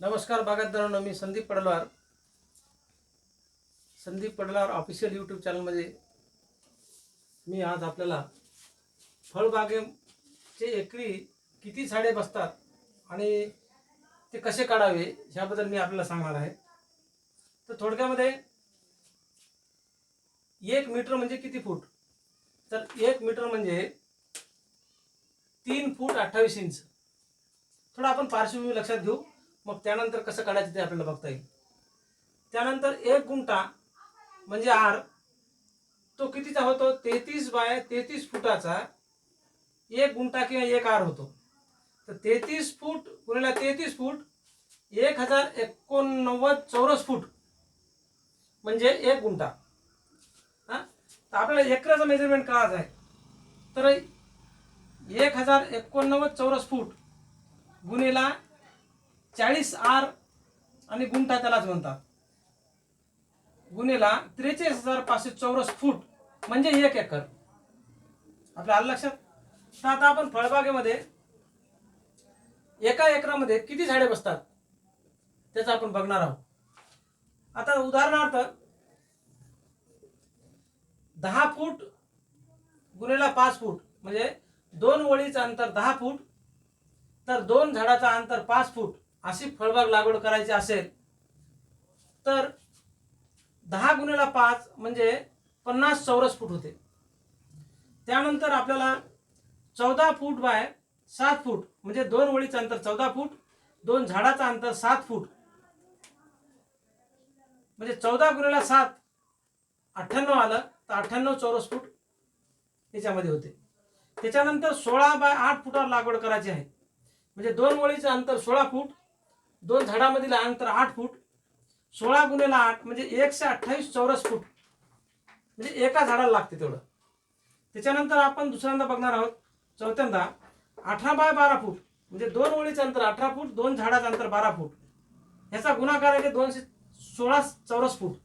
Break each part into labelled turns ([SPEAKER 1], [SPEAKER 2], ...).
[SPEAKER 1] नमस्कार बागायतदारांनो मी संदीप पडलवार. संदीप पडलवार ऑफिशियल यूट्यूब चॅनलमध्ये मी आज आपल्याला फळबागेचे एकरी किती झाडे बसतात आणि ते कसे काढावे ह्याबद्दल मी आपल्याला सांगणार आहे. तर थोडक्यामध्ये एक मीटर म्हणजे किती फूट? तर एक मीटर म्हणजे तीन फूट अठ्ठावीस इंच. थोडं आपण पार्श्वभूमी लक्षात घेऊ. मग त्यानंतर कसं काढायचं ते आपल्याला बघता येईल. त्यानंतर एक गुंठा म्हणजे आर तो कितीचा होतो? तेहतीस बाय तेहतीस फुटाचा एक गुंठा किंवा एक आर होतो. तर तेहतीस फूट गुणिला तेहतीस फूट एक हजार एकोणनव्वद चौरस फूट म्हणजे एक गुंठा. हां? तर आपल्याला एकराचं मेजरमेंट करायचं आहे. तर एक हजार एकोणनव्वद चौरस फूट गुन्हेला चाळीस आर आणि गुंठा त्यालाच म्हणतात. गुन्हेला त्रेचाळीस हजार पाचशे चौरस फूट म्हणजे एक एकर. आपल्या आलं लक्षात? तर आता आपण फळबागेमध्ये एका एकरामध्ये किती झाडे बसतात? त्याचं आपण बघणार आहोत. आता उदाहरणार्थ दहा फूट गुन्हेला पाच फूट म्हणजे दोन ओळीचं अंतर दहा फूट तर दोन झाडाचं अंतर पाच फूट. अशी फळबाग लागवड करायची असेल तर दहा गुन्हेला पाच म्हणजे पन्नास चौरस फूट होते. त्यानंतर आपल्याला चौदा फूट बाय सात फूट म्हणजे दोन ओळीचं अंतर चौदा फूट दोन झाडाचं अंतर सात फूट. म्हणजे चौदा गुन्हेला सात अठ्ठ्याण्णव आलं तर अठ्ठ्याण्णव चौरस फूट याच्यामध्ये होते. त्याच्यानंतर सोळा बाय आठ फुटावर लागवड करायची आहे. म्हणजे दोन ओळीचं अंतर सोळा फूट दोन झाडामधील अंतर आठ फूट सोळा गुन्हेला आठ म्हणजे एकशे अठ्ठावीस चौरस फूट. म्हणजे एका झाडाला लागते तेवढं. त्याच्यानंतर आपण दुसऱ्यांदा बघणार आहोत चौथ्यांदा अठरा बाय बारा फूट म्हणजे दोन ओळीचं अंतर अठरा फूट दोन झाडाचं अंतर बारा फूट. ह्याचा गुणाकार आहे दोनशे सोळा चौरस फूट.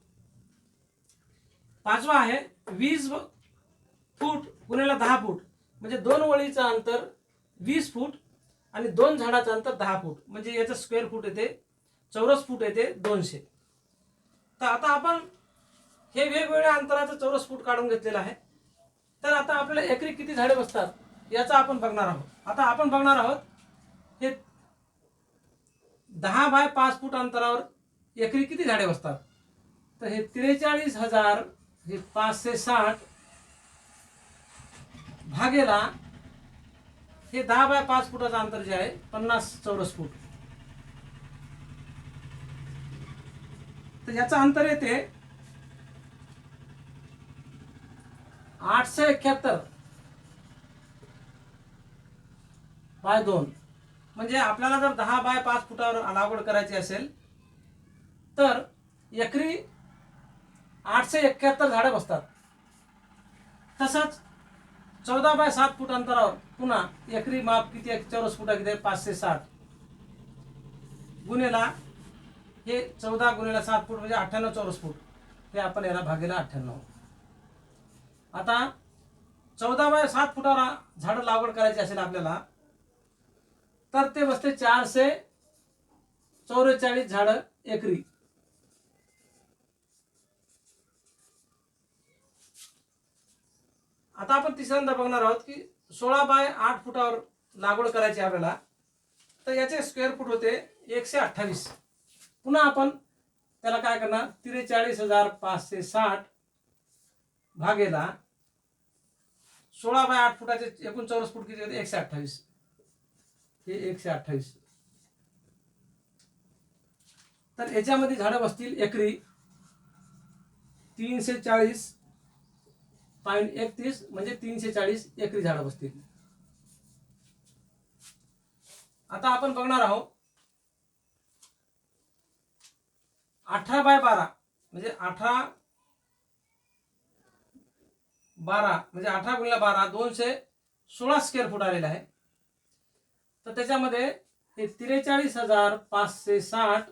[SPEAKER 1] पाचवा आहे वीस फूट गुन्हेला दहा फूट म्हणजे दोन ओळीचं अंतर वीस फूट आणि दोन झाडाचं अंतर दहा फूट. म्हणजे याचं स्क्वेअर फूट येते चौरस फूट येते दोनशे. तर आता आपण हे वेगवेगळ्या अंतराचं चौरस फूट काढून घेतलेलं आहे. तर आता आपल्याला एकरी किती झाडे बसतात याचा आपण बघणार आहोत. आता आपण बघणार आहोत हे दहा बाय पाच फूट अंतरावर एकरी किती झाडे बसतात? तर हे त्रेचाळीस हजार हे पाचशे साठ भागेला हे दहा बाय पाच फुटाचं अंतर जे आहे पन्नास चौरस फूट. तर याचं अंतर येते आठशे एक्क्याहत्तर बाय दोन. म्हणजे आपल्याला जर दहा बाय पाच फुटावर लागवड करायची असेल तर एकरी आठशे एक्क्याहत्तर झाडं बसतात. तसंच चौदा बाय सात फूट अंतरावर पुन्हा एकरी माप किती एक चौरस फुटा किती आहे? पाचशे साठ गुन्हेला हे चौदा गुन्हेला सात फूट म्हणजे अठ्ठ्याण्णव चौरस फूट. हे आपण याला भागेला अठ्ठ्याण्णव. आता चौदा बाय सात फुटावर झाडं लागवड करायची असेल आपल्याला तर ते बसते चारशे चौवेचाळीस झाडं एकरी. आता आपण तिसऱ्यांदा बघणार आहोत की सोळा बाय आठ फुटावर लागवड करायची आपल्याला. तर याचे स्क्वेअर फूट होते एकशे अठ्ठावीस. पुन्हा आपण त्याला काय करणार? त्रेचाळीस हजार पाचशे साठ भागेला सोळा बाय आठ फुटाचे एकूण चौरस फूट किती होते? एकशे अठ्ठावीस. हे एकशे अठ्ठावीस. तर याच्यामध्ये झाडं बसतील एकरी. तीनशे चाळीस पॉईंट एकतीस म्हणजे तीनशे चाळीस एकरी झाडं बसतील. आता आपण बघणार आहोत अठरा बाय बारा म्हणजे अठरा बारा म्हणजे अठरा गुणला बारा दोनशे सोळा स्क्वेअर फूट आलेला आहे. तर त्याच्यामध्ये हे त्रेचाळीस हजार पाचशे साठ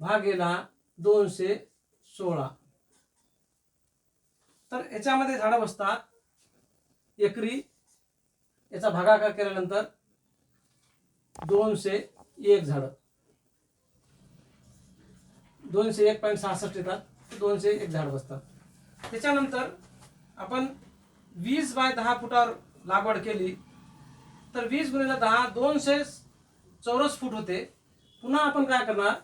[SPEAKER 1] भागेला दोनशे सोळा. तर याच्यामध्ये झाडं बसतात. एकरी याचा भागाकार केल्यानंतर दोनशे एक झाडं. दोनशे एक पॉईंट सहासष्ट येतात. दोनशे एक झाड बसतात. त्याच्यानंतर आपण वीस बाय दहा फुटावर लागवड केली तर वीस गुणिले दहा दोनशे चौरस फूट होते. पुन्हा आपण काय करणार?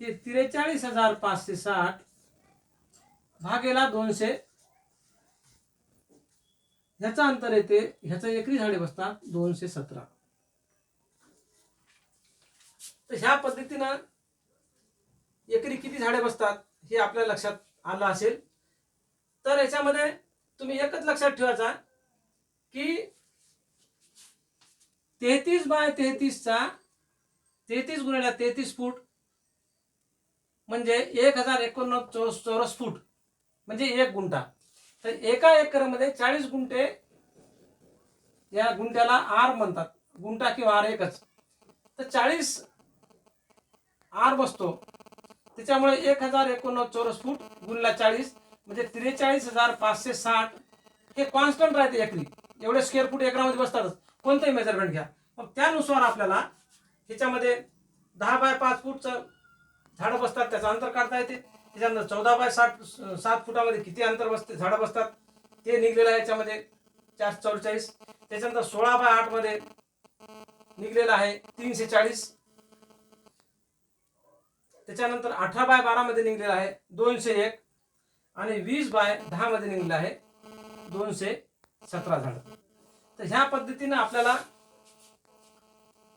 [SPEAKER 1] हे त्रेचाळीस हजार पाचशे साठ भागेला दोनशे ह्याचं अंतर येते ह्याचं एकरी झाडे बसतात दोनशे सतरा. तर ह्या पद्धतीनं एकरी किती झाडे बसतात हे आपल्या लक्षात आलं असेल. तर याच्यामध्ये तुम्ही एकच लक्षात ठेवायचा की तेहतीस बाय तेहतीसचा तेहतीस गुणिला तेहतीस फूट म्हणजे एक हजार एकोणनव्वद चौरस फूट म्हणजे एक गुंठा. तर एका एकरमध्ये चाळीस गुंठे या गुंठ्याला आर म्हणतात. गुंठा किंवा आर एकच. तर चाळीस आर बसतो. त्याच्यामुळे एक हजार एकोणनव्वद चौरस फूट गुणला चाळीस म्हणजे त्रेचाळीस हजार पाचशे साठ. हे कॉन्स्टंट राहते एकरी एवढे स्क्वेअर फूट एकरामध्ये बसतातच. कोणतंही मेजरमेंट घ्या. मग त्यानुसार आपल्याला ह्याच्यामध्ये दहा बाय पाच फूटचं झाडं बसतात. त्याचं अंतर काढता येते. त्याच्यानंतर चौदा बाय साठ सात फुटामध्ये किती अंतर बसते झाडं बसतात ते निघलेलं आहे याच्यामध्ये चार चौवेचाळीस. त्याच्यानंतर सोळा बाय आठमध्ये निघलेलं आहे तीनशे चाळीस. त्याच्यानंतर अठरा बाय बारा मध्ये निघलेलं आहे दोनशे एक. आणि वीस बाय दहा मध्ये निघलेलं आहे दोनशे सतरा झाड. तर ह्या पद्धतीनं आपल्याला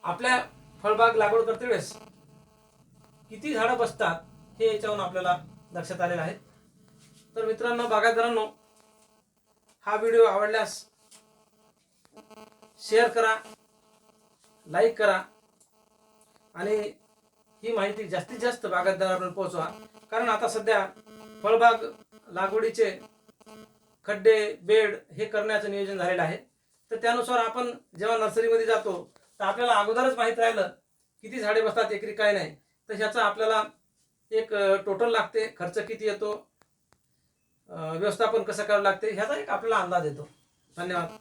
[SPEAKER 1] आपल्या फळबाग लागवड करते वेळेस किती झाडं बसतात हे याच्यावरून आपल्याला लक्षात आलेलं आहे. तर मित्रांनो बागायतदारांनो हा व्हिडिओ आवडल्यास शेअर करा लाईक करा आणि ही माहिती जास्तीत जास्त बागायतदारांपर्यंत पोहोचवा. कारण आता सध्या फळबाग लागवडीचे खड्डे बेड हे करण्याचं नियोजन झालेलं आहे. तर त्यानुसार आपण जेव्हा नर्सरीमध्ये जातो तर आपल्याला अगोदरच माहीत राहिलं किती झाडे बसतात एकरी काय नाही. तर ह्याचा आपल्याला एक टोटल लागते. खर्च किती येतो? व्यवस्थापन कसं करावं लागते? ह्याचा एक आपल्याला अंदाज येतो. धन्यवाद.